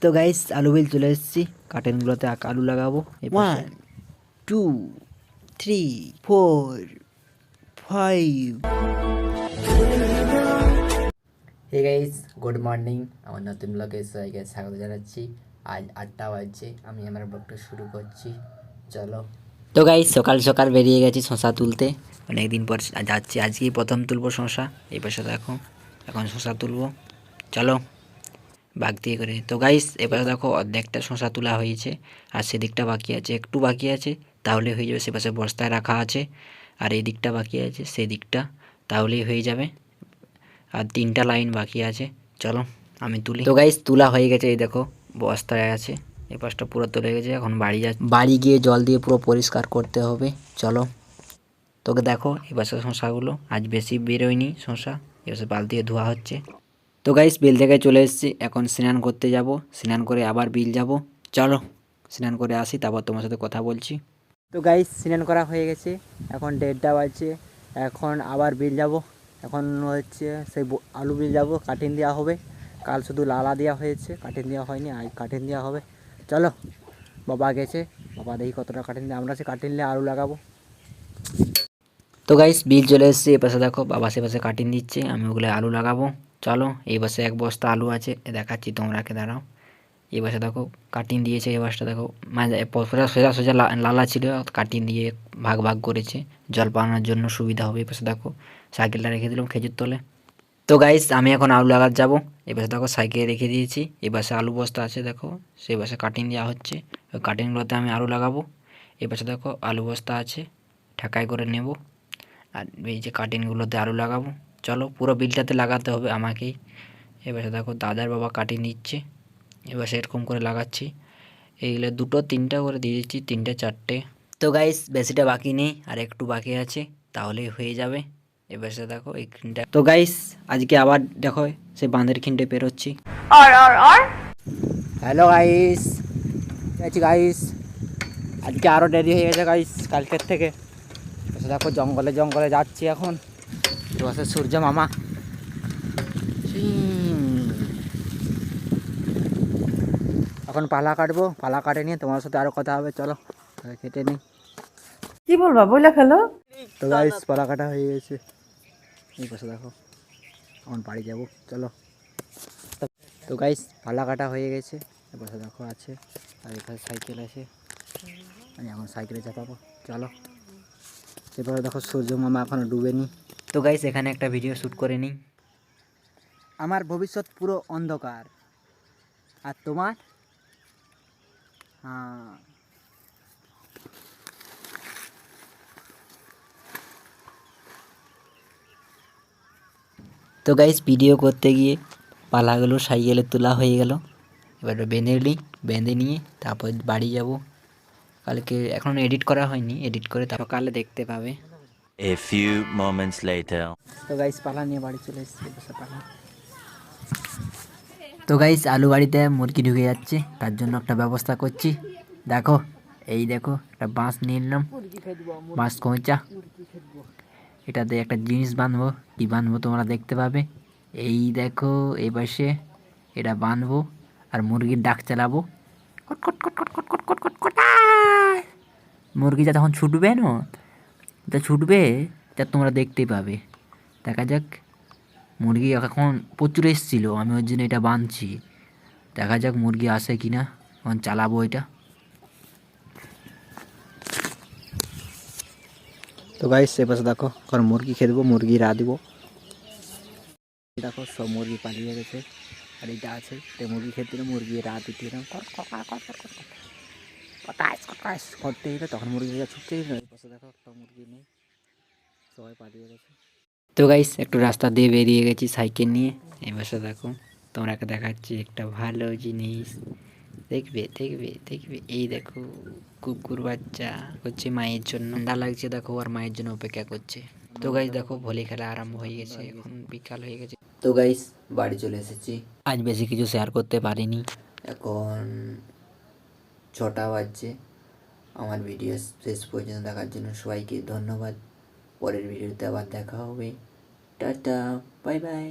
তো গাইস আলু বিল চলে এসেছি। কার্টেনগুলোতে আক- আলু লাগাবো। One two three four five hey guys good morning আমার নতুন ব্লগে সবাইকে স্বাগত জানাচ্ছি। আজ আটটা বাজছে। আমি আমার ব্লগটা শুরু করছি। চলো। তো গাইস সকাল সকাল বেরিয়ে গেছি শশা তুলতে। অনেক দিন পর যাচ্ছি আজকেই প্রথম তুলবো শশা। এই পাশে দেখো এখন শশা তুলবো। চলো। বাগ দিয়ে করে। তো গাইস এবার দেখো অর্ধেকটা শশা তোলা হয়েছে, আর সেদিকটা বাকি আছে, একটু বাকি আছে, তাহলে হয়ে যাবে সে পাশে বস্তায় রাখা আছে, আর এই দিকটা বাকি আছে সেই দিকটা তাহলেই হয়ে যাবে। আর তিনটা লাইন বাকি আছে, চলো আমি তুলি। তো গাইস তোলা হয়ে গেছে, এই দেখো, বস্তায় আছে এই পাশটা পুরো তুলে গেছে, এখন বাড়ি যা বাড়ি গিয়ে জল দিয়ে পুরো পরিষ্কার করতে হবে, চলো। তোকে দেখো এই পাশে শশাগুলো আজ বেশি বেরোয়নি শশা এবার বালতি দিয়ে ধোয়া হচ্ছে। তো গাইস বিল থেকে চলে এসেছি। এখন স্নান করতে যাব। স্নান করে আবার বিল যাব। চলো, স্নান করে আসি, তারপর তোমার সাথে কথা বলছি। তো গাইস স্নান করা হয়ে গেছে। এখন দেড়টা বাজছে। এখন আবার বিল যাব। এখন হচ্ছে সেই আলু বিল যাব। কাটিং দেওয়া হবে। কাল শুধু লালা দেওয়া হয়েছে। কাটিং দেওয়া হয়নি, আজ কাটিং দেওয়া হবে। চলো, বাবা গেছে। বাবা দেখি কতটা কাটিং দেয়। আমরা সে কাটিং নিয়ে আলু লাগাবো। তো গাইস বিল চলে এসেছে। এ পাশে দেখো, বাবা সে পাশে কাটিং দিচ্ছে। আমি ওগুলো আলু লাগাবো। চলো এই পাশে এক বস্তা আলু আছে দেখাচ্ছি তোমরাকে, দাঁড়াও। এই পাশে দেখো, কাটিং দিয়েছে, এই পাশটা দেখো মানে সোজা সোজা সোজা লালা ছিল, কাটিং দিয়ে ভাগ ভাগ করেছে, জল পাওয়ানোর জন্য সুবিধা হবে, এই পাশে দেখো, সাইকেলটা রেখে দিলাম খেজুর তলে। তো গাইস আমি এখন আলু লাগাতে যাব পাশে দেখো, সাইকেল রেখে দিয়েছি পাশে আলু বস্তা আছে, দেখো, সেই পাশে কাটিং দেওয়া হচ্ছে, ওই কাটিংগুলোতে আমি আলু লাগাবো পাশে দেখো, আলু বস্তা আছে ঠেকাই করে নেব, আর এই যে কাটিংগুলোতে আলু লাগাবো। চলো পুরো বিলটাতে লাগাতে হবে আমাকেই। এবারে দেখো দাদার বাবা কাটিং নিচ্ছে। এবার সেরকম করে লাগাচ্ছি। এইগুলো দুটো তিনটা করে দিয়ে দিচ্ছি তিনটে চারটে। তো গাইস বেশিটা বাকি নেই আর একটু বাকি আছে তাহলেই হয়ে যাবে। এবার সে দেখো এই খিনটা তো গাইস আজকে আবার দেখো সে বাঁধের খিনটে পেরোচ্ছি। হ্যালো গাইস আছি গাইস আজকে আরও দেরি হয়ে গেছে গাইস কালকের থেকে। দেখো জঙ্গলে জঙ্গলে যাচ্ছি এখন। বসে সূর্য মামা এখন পালা কাটবো পালা কাটে নিয়ে তোমার সাথে আরও কথা হবে চলো। কেটে নিই কি বলবা বলে ফেলো? তো গাইস পালা কাটা হয়ে গেছে। এই পাশে দেখো এখন বাড়ি যাব চলো। তো গাইস পালা কাটা হয়ে গেছে এপাশে দেখো আছে আর এখানে সাইকেল আছে। আমি এখন সাইকেলে চাপাবো চলো। এবারে দেখো সূর্য মামা এখনও ডুবেনি তো গাইস এখানে একটা ভিডিও শ্যুট করে নিই। আমার ভবিষ্যৎ পুরো অন্ধকার। আর তোমার? হ্যাঁ। তো গাইস ভিডিও করতে গিয়ে পালাগুলো সাইকেলে তোলা হয়ে গেল। এবার বেঁধে নিই বেঁধে নিয়ে তারপর বাড়ি যাব। কালকে এখন এডিট করা হয়নি এডিট করে তারপর কালে দেখতে পাবে। A few moments later. তো গাইস পালা নিয়ে বাড়ি চলে এসেছি পালা তো গাইস আলু বাড়িতে মুরগি ঢুকে যাচ্ছে তার জন্য একটা ব্যবস্থা করছি দেখো এই দেখো একটা বাঁশ নিয়ে নিলাম বাঁশ কঁচা এটাতে একটা জিনিস বাঁধবো কি বাঁধবো তোমরা দেখতে পাবে এই দেখো এই পাশে এটা বাঁধবো আর মুরগির ডাক চালাবো কট কট কট কট কট কট কট কট। মুরগিটা তখন ছুটবে না তা ছুটবে তা তোমরা দেখতে পাবে দেখা যাক মুরগি এখন প্রচুর এসেছিল আমি ওর জন্য এটা বাঁধছি দেখা যাক মুরগি আসে কি না এখন চালাবো এটা তো গাইস সে পাশে দেখো এখন মুরগি খেয়ে দেবো মুরগি রা দিব দেখো সব মুরগি পালিয়ে গেছে আর এটা আছে এটা মুরগি খেতে দিলে মুরগি রা দিতে দিলাম কটাইস কটাইস করতে দিলে তখন মুরগি ছুটতে পাশে দেখো একটা মুরগি নেই, সবাই পালিয়ে গেছে। তো গাইস একটু রাস্তা দিয়ে বেরিয়ে গেছি সাইকেল নিয়ে। এই পাশে দেখো তোমরাকে দেখাচ্ছি একটা ভালো জিনিস। দেখবে দেখবে দেখবে। এই দেখো, কুকুর বাচ্চা হচ্ছে মায়ের জন্য। ঠান্ডা লাগছে, দেখো, আর মায়ের জন্য অপেক্ষা করছে। তো গাইস দেখো, ভলি খেলা আরম্ভ হয়ে গেছে। এখন বিকাল হয়ে গেছে। তো গাইস বাড়ি চলে এসেছি। আজ বেশি কিছু শেয়ার করতে পারিনি। এখন ছটা বাজছে। আমার ভিডিও শেষ পর্যন্ত দেখার জন্য সবাইকে ধন্যবাদ। পরের ভিডিওতে আবার দেখা হবে। Tata bye bye